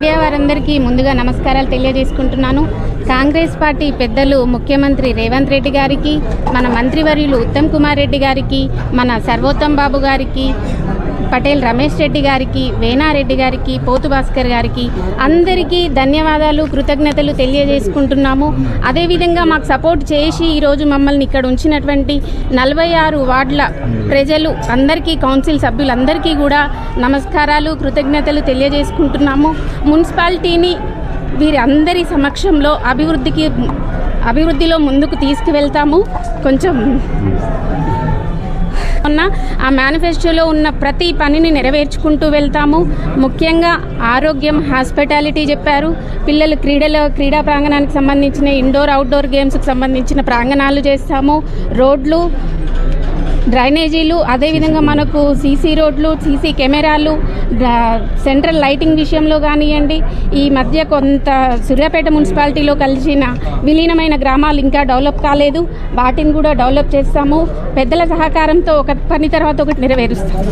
Media వారందరికీ ముందుగా నమస్కారాలు తెలియజేసుకుంటున్నాను. కాంగ్రెస్ పార్టీ పెద్దలు ముఖ్యమంత్రి రేవంత్ రెడ్డి గారికి మన మంత్రివర్యులు ఉత్తమ్ కుమార్ రెడ్డి గారికి మన సర్వోత్తమ్ బాబు గారికి పటేల్ రమేష్ రెడ్డి గారికి వేణారెడ్డి గారికి పోతు భాస్కర్ గారికి అందరికీ ధన్యవాదాలు కృతజ్ఞతలు తెలియజేసుకుంటున్నాము. అదేవిధంగా మాకు సపోర్ట్ చేసి ఈరోజు మమ్మల్ని ఇక్కడ ఉంచినటువంటి నలభై ఆరు వార్డుల ప్రజలు అందరికీ కౌన్సిల్ సభ్యులందరికీ కూడా నమస్కారాలు కృతజ్ఞతలు తెలియజేసుకుంటున్నాము. మున్సిపాలిటీని వీరి అందరి సమక్షంలో అభివృద్ధికి అభివృద్ధిలో ముందుకు తీసుకువెళ్తాము. కొంచెం ఉన్న ఆ మేనిఫెస్టోలో ఉన్న ప్రతి పనిని నెరవేర్చుకుంటూ వెళ్తాము. ముఖ్యంగా ఆరోగ్యం హాస్పిటాలిటీ చెప్పారు. పిల్లలు క్రీడల క్రీడా ప్రాంగణానికి సంబంధించిన ఇండోర్ అవుట్డోర్ గేమ్స్కి సంబంధించిన ప్రాంగణాలు చేస్తాము. రోడ్లు డ్రైనేజీలు అదేవిధంగా మనకు సీసీ రోడ్లు సీసీ కెమెరాలు సెంట్రల్ లైటింగ్ విషయంలో కానివ్వండి ఈ మధ్య కొంత సూర్యాపేట మున్సిపాలిటీలో కలిసిన విలీనమైన గ్రామాలు ఇంకా డెవలప్ కాలేదు. వాటిని కూడా డెవలప్ చేస్తాము. పెద్దల సహకారంతో ఒక పని తర్వాత ఒకటి నెరవేరుస్తాము